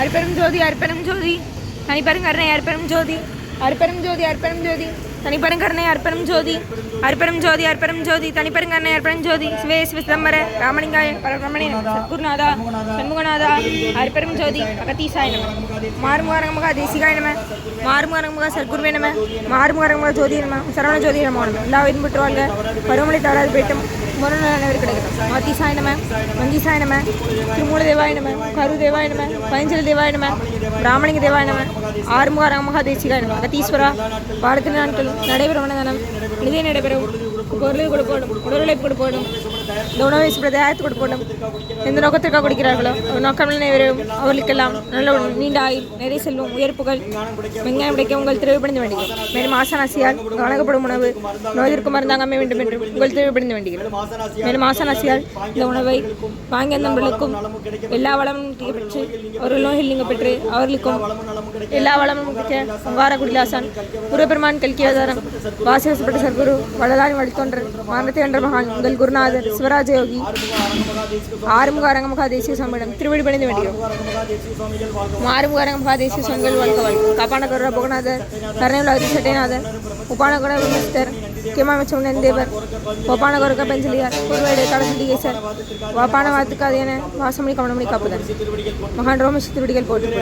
அருப்பெரும் ஜோதி அருப்பெரும் ஜோதி. தனிப்பெரும் கருணை அருப்பெரும் ஜோதி. அருப்பெரும் ஜோதி அருப்பெரும் ஜோதி. தனிப்பெரும் கருணை அர்ப்பணம் ஜோதி. அர்ப்பணம் ஜோதி அர்ப்பணம் ஜோதி. தனிப்பெரும் கருணை அர்ப்பணம் ஜோதி. சிவே சிவசிதம்பர ராமலிங்காய பரபிரமணிய சத்குருநாதா சண்முகநாதா அர்ப்பணம் ஜோதி அகத்தீசாய நம. மாறுமுகரங்கமுக தேசிகாய நம. மாறுமுகரங்கமுக சர்க்குருவே நம. மாறுமுகரங்கமுக ஜோதி நம. சரவண ஜோதி நம. எல்லா உயிரும் பெற்று வாழ்க. பருவமழை தவறாது போயிட்டும் முரண அனைவரும் கிடைக்கட்டும். மாத்திசாய நம மந்திசாய நம திருமூல தேவாய நம கரு தேவாய நம பஞ்சல தேவாய நம பிராமணிக தேவாய நம ஆறுமுக ராமகா தேசிகாய நம அகத்தீஸ்வரா பாடத்தின் நாட்கள் நடைபெறும் வனதனம் இதே நடைபெறும். பொருளை கொடுப்போடும் உடல் கொடுப்போடும். இந்த உணவை பிரதாயத்து கொடுப்போடும் எந்த நோக்கத்திற்காக கொடுக்கிறார்களோ நோக்கமில் நோக்கம் நிறைவேறும் அவர்களுக்கெல்லாம் நல்ல நீண்ட ஆயில் நிறைய செல்வம் உயர்ப்புகள் வெங்காயம் கிடைக்க உங்கள் திருவிபடிந்து வேண்டுகிறோம் மேலும் ஆசானாசியால் வழங்கப்படும் உணவு நோய்திற்கு அமைய வேண்டும் என்று உங்கள் திருவிபடிந்து வேண்டுகிறோம் மேலும் ஆசானாசியால் இந்த உணவை வாங்கிய நண்பர்களுக்கும் எல்லா வளமும் பெற்று ஒரு நோய் நீங்க பெற்று அவர்களுக்கும் எல்லா வளமும் பெற்ற சங்கார குடிலாசன் குருபெருமான் கல்கி அவதாரம் வாசிவசப்பட்ட சர்க்குரு வள்ளலாரின் வழித்தொன்றர் மானத்தை என்ற மகான் உங்கள் குருநாதர் சிவராஜயோகி ஆறுமுக அரங்கமகா தேசிய சம்மிடம் திருவடிபணிந்து வேண்டியோம் ஆறுமுக அரங்கமகா தேசிய சுவாமிகள் வாழ்க வாழ்க காப்பான கருடா புகநாதர் கருணையுள்ள அரிசட்டைநாதர் உப்பான குண விமஸ்தர் கிமாமச்சம் தேவர் ஒப்பான கொருக்க பெஞ்சலியார் ஒருவேடு கடசண்டிகேசர் வாப்பான வாத்துக்காது என வாசமணி கவனமணி காப்புதன் மகான் ரோமேஷ் திருவடிகள் போட்டு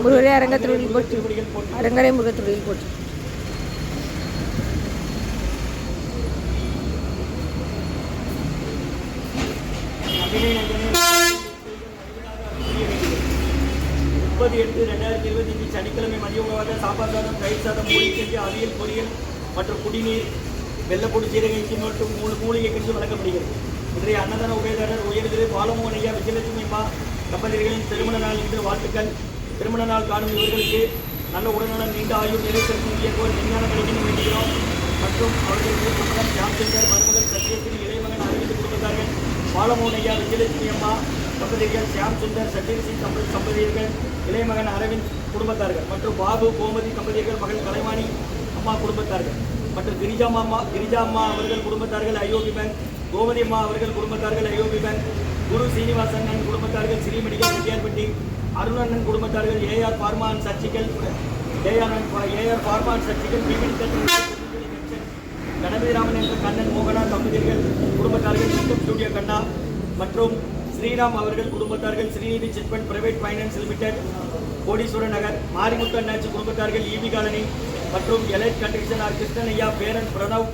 ஒருவரே அரங்க திருவடிகள் போட்டு அரங்கரை முருக திருவடிகள் போட்டு முப்பது எட்டு ரெண்டாயிரத்தி இருபத்தி அஞ்சு சனிக்கிழமை மதிய உணவாக சாப்பாடு சாதம் தயிர் சாதம் மூலிகை அவியல் பொரியல் மற்றும் குடிநீர் வெள்ளப்பொடி சீரக இஞ்சி மற்றும் மூணு மூலிகை கஞ்சி வழங்கப்படுகிறது இன்றைய அன்னதான உபயதாரர் உயர்திரு பாலமோகன் ஐயா விஜயலட்சுமி அம்மா தம்பதிகளின் திருமண நாள் இன்று வாழ்த்துக்கள் திருமண நாள் காணும் இவர்களுக்கு நல்ல உடல்நலம் நீண்ட ஆயுள் நிறைவேற்றும் இயக்குவர் விஞ்ஞான கிடைக்கணும் வேண்டுகிறோம் மற்றும் அவர்களுக்கு குடும்பம் ஜாம்சங்கர் மருமகள் சத்யஸ்ரீ இளையமகன் பாலமோனையா விஜயலட்சுமி அம்மா தம்பதியர்கள் சியாம் சுந்தர் சத்யஸ்ரீ தம்ப தம்பதியர்கள் இளையமகன் அரவிந்த் குடும்பத்தார்கள் மற்றும் பாபு கோமதி தம்பதியர்கள் மகள் கலைவாணி அம்மா குடும்பத்தார்கள் மற்றும் கிரிஜா மாமா கிரிஜா அம்மா அவர்கள் குடும்பத்தார்கள் ஐயோபி பேங்க் கோமதி அம்மா அவர்கள் குடும்பத்தார்கள் ஐயோபி பேங்க் குரு சீனிவாசன் குடும்பத்தார்கள் ஸ்ரீமடிகள் செட்டியார்பட்டி அருணண்ணன் குடும்பத்தார்கள் ஏஆர் பார்மான் சர்ச்சிக்கல் ஏஆர் ஏஆர் பார்மான் சர்ச்சிக்கல் பிபிடி ராமன் என்ற கண்ணன் மோகனா தம்பதியர்கள் குடும்பத்தார்கள் கண்ணா மற்றும் ஸ்ரீராம் அவர்கள் குடும்பத்தார்கள் Srinidhi chit fund private finance limited Kodeeswaran Nagar Marimuthu அண்ணாச்சி குடும்பத்தார்கள் ஈவி காலனி மற்றும் எலைட் கன்ஸ்ட்ரக்ஷன் ஆர் கிருஷ்ணன் ஐயா பேரன் பிரணவ்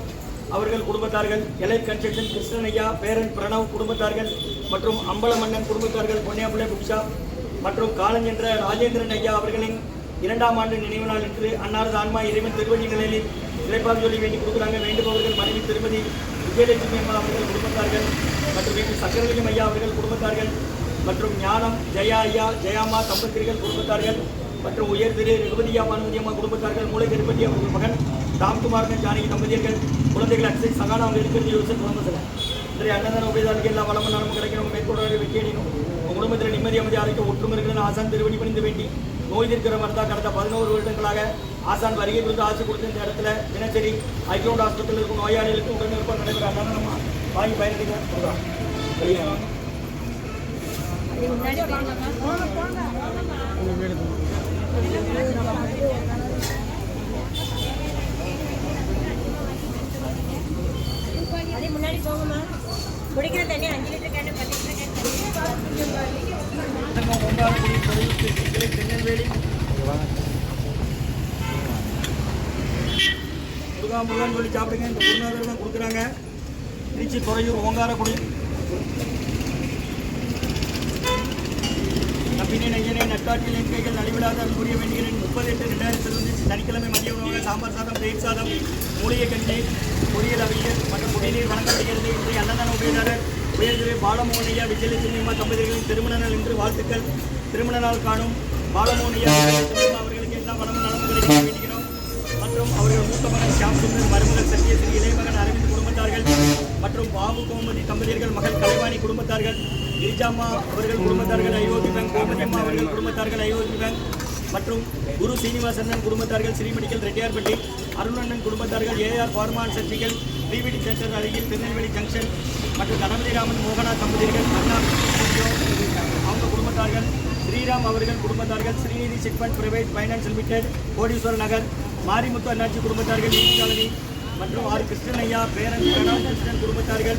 அவர்கள் குடும்பத்தார்கள் எலைட் கன்ஸ்ட்ரக்ஷன் கிருஷ்ணன் ஐயா பேரன் பிரணவ் குடும்பத்தார்கள் மற்றும் அம்பலமன்னன் குடும்பத்தார்கள் பொன்னியாப்பிள்ளை புக்ஷா மற்றும் காலஞ்சென்ற ராஜேந்திரன் ஐயா அவர்களின் இரண்டாம் ஆண்டு நினைவு நாள் என்று அன்னாரது ஆன்மா இறைவன் திருவடி நிலையில் இறைப்பாக சொல்லி வேண்டி கொடுக்குறாங்க. வேண்டுபவர்கள் மனைவி திருமதி விஜயலட்சுமி அம்மா அவர்கள் குடும்பத்தார்கள் மற்றும் எங்கள் சக்கரலிங்கம் ஐயா அவர்கள் குடும்பத்தார்கள் மற்றும் ஞானம் ஜெயா ஐயா ஜெயாமா தம்பத்திரிகள் குடும்பத்தார்கள் மற்றும் உயர் திரு ரகுபதியா பானுமதி அம்மா குடும்பத்தார்கள் மூளை திருப்பதி அவர்கள் மகன் ராம்குமாரன் ஜானகி தம்பதியர்கள் குழந்தைகள் அக்ஷய் சகானா அவங்க இருக்கிறது யோசிச்சு குடும்பத்தில் இன்றைய அன்னதான உபயதாருக்கு எல்லா வளமும் நலமும் கிடைக்கணும் மேற்கொள்ள வெற்றி உங்கள் குடும்பத்தில் நிம்மதி அமைதி ஆரோக்கியம் ஒற்றுமை இருக்கிற ஆசான் திருவடி பணிந்து வேண்டி நோய் தீர்க்கிற தான் கடந்த பதினோரு வருடங்களாக ஆசான் வருகை கொடுத்து ஆட்சி கொடுத்த இந்த இடத்துல தினசரி ஐக்கியோட ஆஸ்பத்திரியில் இருக்கும் நோயாளிகளுக்கு உடனே இருப்போம் நடைபெற அன்னதானமா வாங்கி பயணிக்க சொல்கிறோம் முன்னாடி போங்கம்மா. குடிக்கிற தண்ணி அஞ்சு லிட்டர் கேட்டு பத்து திருநெல்வேலி முருகா முருகான்னு சொல்லி சாப்பிடுங்க. இந்த தான் கொடுக்குறாங்க. திருச்சி துறையூர் ஓங்காரக்குடி. நம்பினே நெய்யனே நட்டாற்றில் என் கைகள் நலிவிடாத வேண்டுகிறேன் முப்பது எட்டு ரெண்டாயிரத்தி இருபத்தி சனிக்கிழமை மதிய உணவாக சாம்பார் சாதம் தயிர் சாதம் மூலிகை கஞ்சி பொரியல் அவியல் மற்றும் குடிநீர் வழங்கப்படுகிறது இன்றைய அன்னதான உபயதாரர் உயர்திரு பாலமோகனையா விஜயலட்சுமி தம்பதிகளின் திருமண நாள் இன்று வாழ்த்துக்கள். திருமண நாள் காணும் பாலமோகனையா அவர்களுக்கு எல்லா வளமும் நலமும் கிடைக்க வேண்டுகிறோம். மற்றும் அவர்கள் மூத்த மகன் ஷியாம் சுந்தர் மருமகள் சத்யஸ்ரீ இளையமகன் அரவிந்த் குடும்பத்தார்கள் மற்றும் பாபு கோமதி தம்பதியர்கள் மகள் கலைவாணி குடும்பத்தார்கள் கிரிஜாமா அவர்கள் குடும்பத்தார்கள் அயோத்தி பேங்க் கோமதி அவர்கள் குடும்பத்தார்கள் அயோத்தி பேங்க் மற்றும் குரு சீனிவாசன் குடும்பத்தார்கள் ஸ்ரீமெடிக்கல் ரெட்டியார்பட்டி அருணண்ணன் குடும்பத்தார்கள் ஏஆர் பார்மான் சர்ச்சிகள் டிவிடி தேட்டர் அருகில் திருநெல்வேலி ஜங்ஷன் மற்றும் கணபதி ராமன் மோகனா தம்பதியர்கள் அண்ணா அவங்க குடும்பத்தார்கள் ஸ்ரீராம் அவர்கள் குடும்பத்தார்கள் Srinidhi chit fund private finance limited Kodeeswara Nagar Marimuthu அண்ணாச்சி குடும்பத்தார்கள் ஈஸ்ட் காலனி மற்றும் ஆர் கிருஷ்ணனையா பேரன் பிரணாம் கிருஷ்ணன் குடும்பத்தார்கள்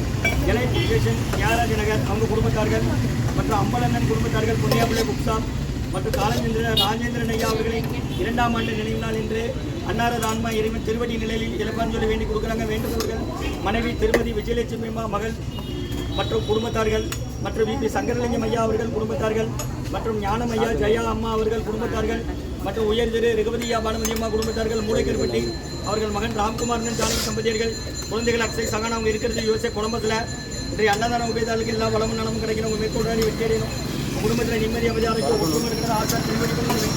எலை ஸ்டேஷன் தியாகராஜ நகர் அவங்க குடும்பத்தார்கள் மற்றும் அம்பலண்ணன் குடும்பத்தார்கள் புண்ணியாபிள்ளை புக்ஷாப் மற்றும் காலஞ்சந்திர ராஜேந்திரன் ஐயா அவர்களின் இரண்டாம் ஆண்டு நினைவு நாள் இன்று அன்னாரது ஆன்மா இறைவன் திருவடி நிலையில் இழப்பாஞ்சொல்லி வேண்டி கொடுக்குறாங்க. வேண்டுகோள்கள் மனைவி திருமதி விஜயலட்சுமி அம்மா மகள் மற்றும் குடும்பத்தார்கள் மற்றும் விபி சங்கரலிங்கம் ஐயா அவர்கள் குடும்பத்தார்கள் மற்றும் ஞானம் ஐயா ஜெயா அம்மா அவர்கள் குடும்பத்தார்கள் மற்றும் உயர் திரு ரகுபதியா பானுமதி அம்மா குடும்பத்தார்கள் மூளைக்கருப்பட்டி அவர்கள் மகன் ராம்குமாரன் ஜானகி தம்பதியர்கள் குழந்தைகள் அக்ஷய் சகான் அவங்க இருக்கிறது யோசிச்ச குடும்பத்தில் இன்றைய அன்னதான உபயதாளுக்கு எல்லா வளமும் நலமும் கிடைக்கணும். உங்கள் மேற்கொள்றாடி வெற்றி அடையணும் குடும்பத்தில் நிம்மதி அமைதி ஆரோக்கியம் ஒற்றுமை இருக்கிறது ஆசா திரும்பி கொள்ளுங்க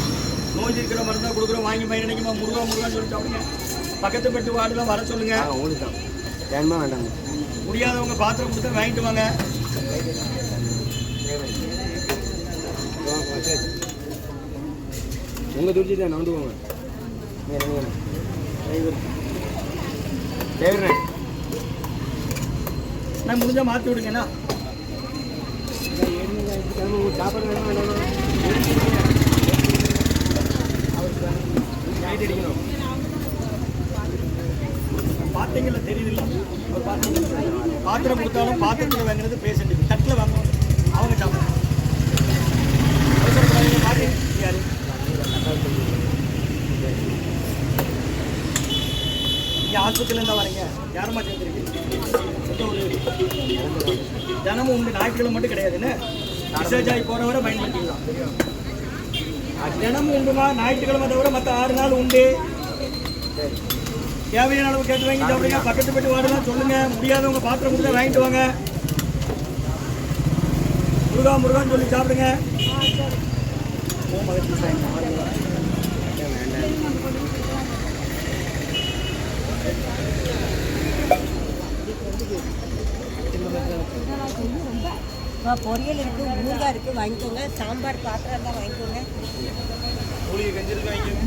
நோய் இருக்கிற மருந்தாக கொடுக்குறோம் வாங்கி பயனடைக்குமா முருகா முருகான்னு சொல்லி சாப்பிடுங்க. பக்கத்து பெட்டு வார்டுலாம் வர சொல்லுங்க. வேணுமா வேண்டாமா? முடியாதவங்க பாத்திரம் கொடுத்து வாங்கிட்டு வாங்க. உங்கள் துடிச்சி தான் நண்டு போங்க நான் முடிஞ்சா மாற்றி விடுங்கண்ணா பார்த்தீங்களா தெரியுதுல்ல? இப்ப பார்த்தீங்களா? பாத்திரம் கொடுத்தாலும் பாத்திரத்தில் வாங்குறது பேஷண்ட் தட்டில் வாங்கணும். அவங்க சாப்பிடணும். அவசரப்படாதீங்க, பாட்டி யாரு இங்கே ஆஸ்பத்திரியில் வரீங்க யாரம்மா சேர்ந்துருக்கு சொந்த தினமும் உண்டு ஞாயிற்றுக்கிழமை மட்டும் கிடையாதுன்னு ரிசர்ச் ஆகி போகிறவரை பயன்படுத்திக்கலாம். தினமும் உண்டுமா? ஞாயிற்றுக்கிழமை தவிர மற்ற ஆறு நாள் உண்டு. தேவையான அளவு கேட்டு வாங்கி சாப்பிடுங்க. பக்கத்து போயிட்டு வாடலாம் சொல்லுங்க. முடியாதவங்க பாத்திரம் கொடுத்தா வாங்கிட்டு வாங்க. முருகா முருகான்னு சொல்லி சாப்பிடுங்க. பொரியல் இருக்குது ஊறுகாய் இருக்குது வாங்கிக்கோங்க. சாம்பார் பாத்திரம் தான் வாங்கிக்கோங்க. மூலிகை கஞ்சி இருக்கு வாங்கிக்கோங்க.